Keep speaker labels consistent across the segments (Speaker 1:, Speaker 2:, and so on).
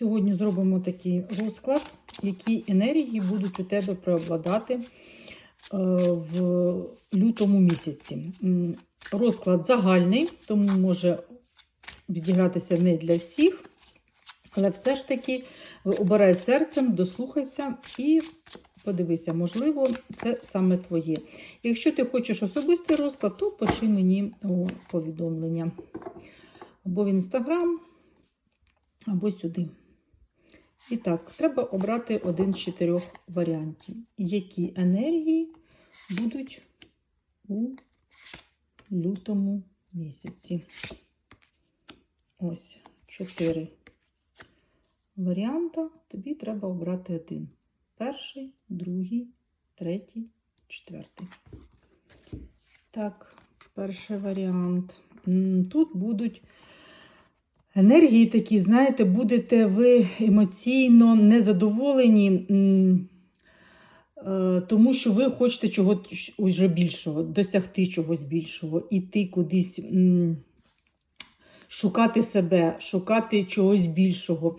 Speaker 1: Сьогодні зробимо такий розклад, які енергії будуть у тебе преобладати е, в лютому місяці. Розклад загальний, тому може відігратися не для всіх, але все ж таки обирай серцем, дослухайся і подивися, можливо, це саме твоє. Якщо ти хочеш особистий розклад, то пиши мені повідомлення або в інстаграм, або сюди. І так, треба обрати один з чотирьох варіантів. Які енергії будуть у лютому місяці. Ось чотири варіанта. Тобі треба обрати один. Перший, другий, третій, четвертий. Так, перший варіант. Тут будуть енергії такі, знаєте, будете ви емоційно незадоволені, е, тому що ви хочете чогось уже більшого, досягти чогось більшого, іти кудись. Шукати себе, шукати чогось більшого.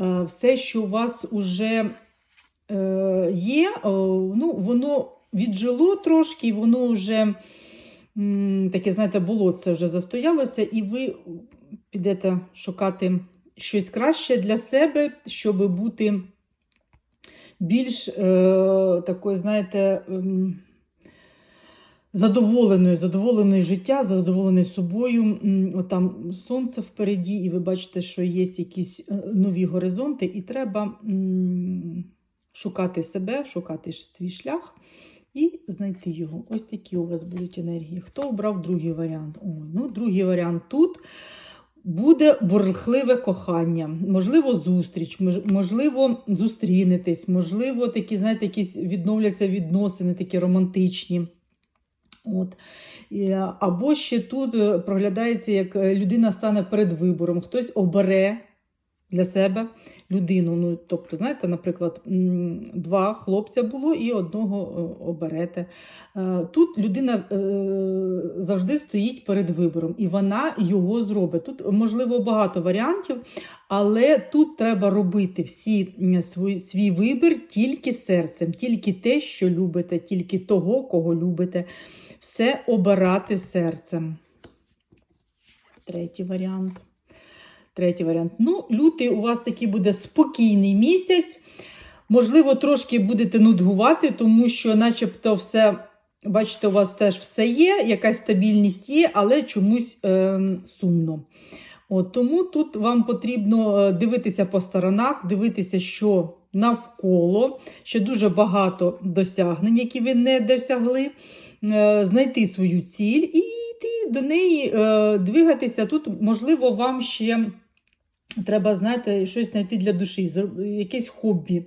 Speaker 1: Е, Все, що у вас вже е, є, ну, воно віджило трошки, воно вже таке, знаєте, болотце вже застоялося, і ви підете шукати щось краще для себе, щоб бути більш е, такою, знаєте, ем, задоволеною, задоволеною життя, задоволеною собою. От Там сонце впереді, і ви бачите, що є якісь е, нові горизонти, і треба м, шукати себе, шукати свій шлях і знайти його. Ось такі у вас будуть енергії. Хто обрав другий варіант? Ой, ну, другий варіант тут. Буде бурхливе кохання, можливо, зустріч, мож- можливо, зустрінетесь, можливо, такі, знаєте, якісь відновляться відносини, такі романтичні. От. Або ще тут е, проглядається, як е, людина стане перед вибором, хтось обере для себе людину. Ну, тобто, знаєте, наприклад, два хлопця було і одного е, оберете. Е, Тут людина е, завжди стоїть перед вибором, і вона його зробить. Тут, можливо, багато варіантів, але тут треба робити всі свій, свій вибір тільки серцем, тільки те, що любите, тільки того, кого любите. Все обирати серцем. Третій варіант. Третій варіант. Ну, лютий у вас такий буде спокійний місяць. Можливо, трошки будете нудгувати, тому що, начебто, все, бачите, у вас теж все є, якась стабільність є, але чомусь е, сумно. От, тому тут вам потрібно е, дивитися по сторонах, дивитися, що навколо, ще дуже багато досягнень, які ви не досягли, е, знайти свою ціль і йти до неї, е, двигатися. Тут, можливо, вам ще треба, знаєте, щось знайти для душі, якесь хобі.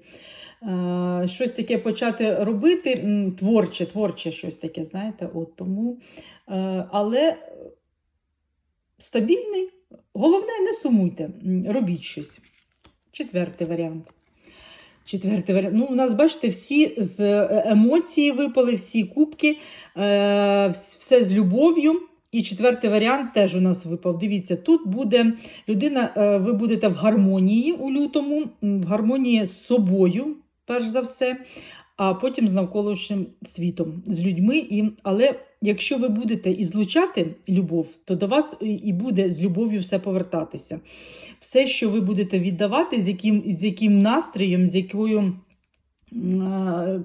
Speaker 1: е, Щось таке почати робити, творче, творче щось таке, знаєте, от тому. е, Але стабільний. Головне, не сумуйте, робіть щось. Четвертий варіант. Четвертий варіант. Ну, у нас, бачите, всі з е, емоції випали, всі кубки, е, все з любов'ю. І четвертий варіант теж у нас випав. Дивіться, тут буде людина, е, ви будете в гармонії у лютому, в гармонії з собою, перш за все, а потім з навколишнім світом, з людьми. І, але якщо ви будете ізлучати любов, то до вас і- буде з любов'ю все повертатися. Все, що ви будете віддавати, з яким, з яким настроєм, з якою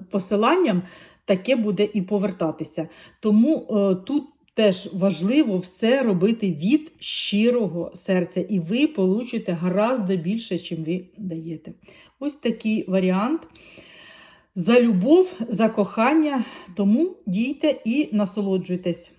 Speaker 1: посиланням, таке буде і повертатися. Тому е, тут теж важливо все робити від щирого серця, і ви получите гораздо більше, чим ви даєте. Ось такий варіант. За любов, за кохання, тому дійте і насолоджуйтесь.